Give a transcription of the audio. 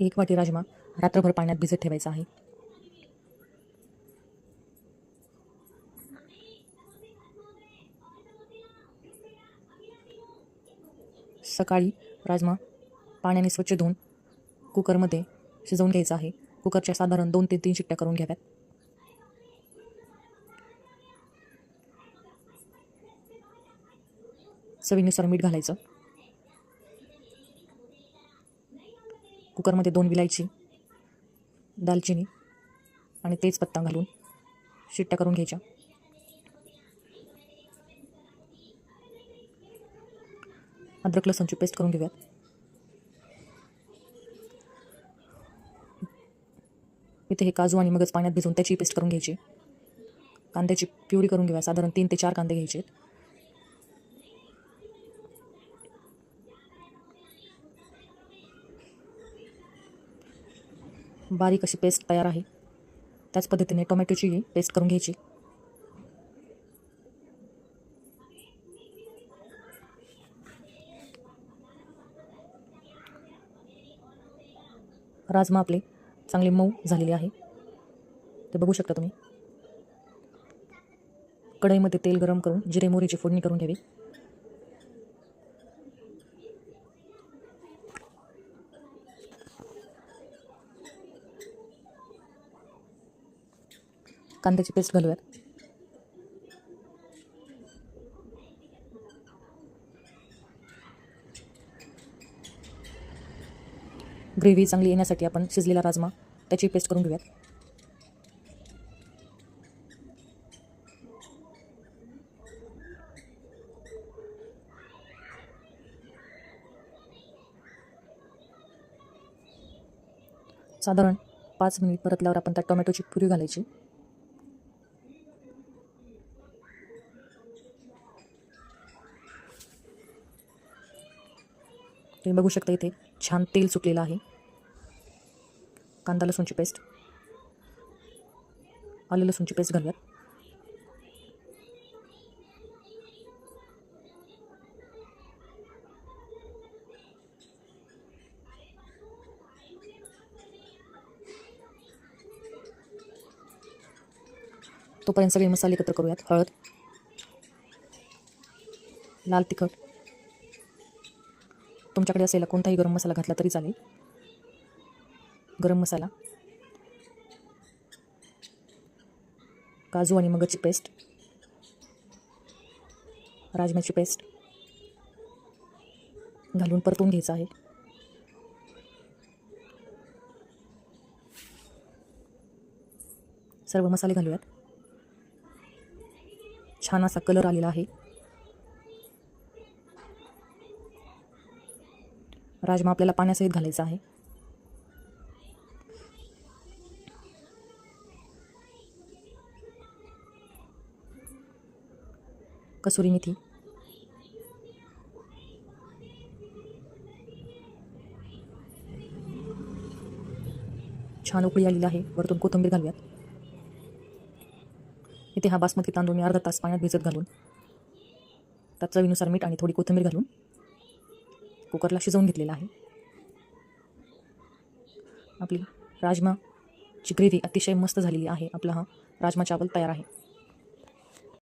एक वाटी राजमा रात्रभर पाण्यात भिजत ठेवायचा आहे. सकाळी राजमा पाण्याने स्वच्छ धुवून कुकरमध्ये शिजवून घ्यायचा आहे. कुकरच्या साधारण दोन ते तीन शिट्ट्या करून घ्याव्यात. चवीनुसार मीठ घालायचं. कुकरमध्ये दोन विलायची दालचिनी आणि तेजपत्ता घालून शिट्ट्या करून घ्यायच्या. अद्रक लसूणची पेस्ट करून घेऊयात. इथे हे काजू आणि मगज पाण्यात भिजवून त्याची पेस्ट करून घ्यायची. कांद्याची प्युरी करून घेऊया. साधारण तीन ते चार कांदे घ्यायचे आहेत बारीक अशी पेस्ट तयार आहे. त्याच पद्धतीने टोमॅटोची पेस्ट करून घ्यायची. राजमा आपले चांगले मऊ झालेले आहे. ते बघू शकता तुम्ही. कढईमध्ये तेल गरम करून जिरे मोहरीची फोडणी करून घ्यावी. कांद्याची पेस्ट घालूयात. ग्रेव्ही चांगली येण्यासाठी आपण शिजलेला राजमा त्याची पेस्ट करून घेऊयात. साधारण पाच मिनिट परतल्यावर आपण त्यात टोमॅटोची पुरी घालायची. तुम्ही बघू शकता इथे छान तेल सुटलेलं आहे. कांदा लसूणची पेस्ट. आले लसूणची पेस्ट घालूयात. तोपर्यंत सगळे मसाले एकत्र करूयात. हळद. लाल तिखट. तुमच्याकडे असलेला कोणताही गरम मसाला घातला तरी चालेल. गरम मसाला. काजू आणि मगची पेस्ट. राजम्याची पेस्ट. घालून परतून घ्यायचं आहे. सर्व मसाले घालूयात. छान असा कलर आलेला आहे. राजमा आपल्याला पाण्यासहित घालायचा आहे. कसुरी मेथी. छान उकळी आलेली आहे. वरतून कोथिंबीर घालूयात. इथे हा बासमती तांदूळ मी अर्धा तास पाण्यात भिजत घालून त्यात चवीनुसार मीठ आणि थोडी कोथिंबीर घालून कुकरला शिजवून घेतलेला आहे. आपली राजमाची ग्रेव्ही अतिशय मस्त झालेली आहे. आपला हा राजमा चावल तयार आहे.